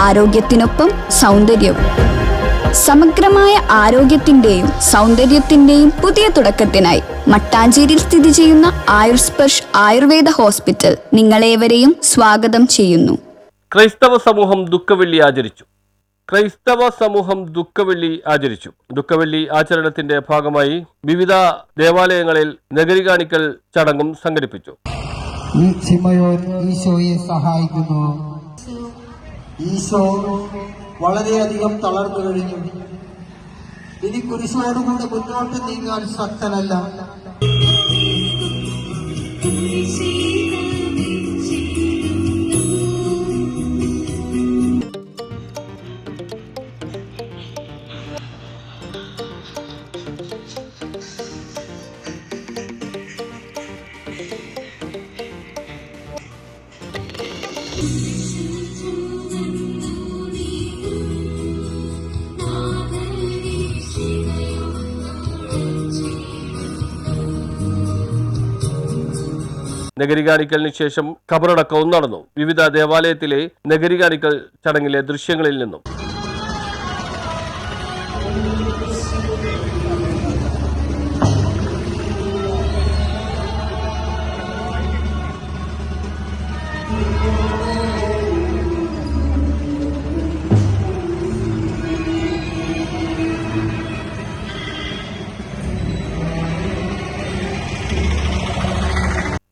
ആരോഗ്യത്തിനൊപ്പം സൗന്ദര്യവും. സമഗ്രമായ ആരോഗ്യത്തിന്റെയും സൗന്ദര്യത്തിന്റെയും പുതിയ തുടക്കത്തിനായി മട്ടാഞ്ചേരിയിൽ സ്ഥിതി ചെയ്യുന്ന ആയുർസ്പർഷ് ആയുർവേദ ഹോസ്പിറ്റൽ നിങ്ങളേവരെയും സ്വാഗതം ചെയ്യുന്നു. ക്രൈസ്തവ സമൂഹം ദുഃഖവെള്ളി ആചരിച്ചു. ക്രൈസ്തവ സമൂഹം ദുഃഖവെള്ളി ആചരിച്ചു. ദുഃഖവെള്ളി ആചരണത്തിന്റെ ഭാഗമായി വിവിധ ദേവാലയങ്ങളിൽ നഗരി കാണിക്കൽ ചടങ്ങും സംഘടിപ്പിച്ചു. ഈശോയെ സഹായിക്കുന്നു. ഈശോ വളരെയധികം തളർന്നു കഴിഞ്ഞു. ഇനി കുരിശോടുകൂടെ മുന്നോട്ട് നീങ്ങാൻ ശക്തനല്ല. നഗരി കാണിക്കലിന് ശേഷം ഖബറടക്കവും നടന്നു. വിവിധ ദേവാലയത്തിലെ നഗരികാണിക്കൽ ചടങ്ങിലെ ദൃശ്യങ്ങളിൽ നിന്നും.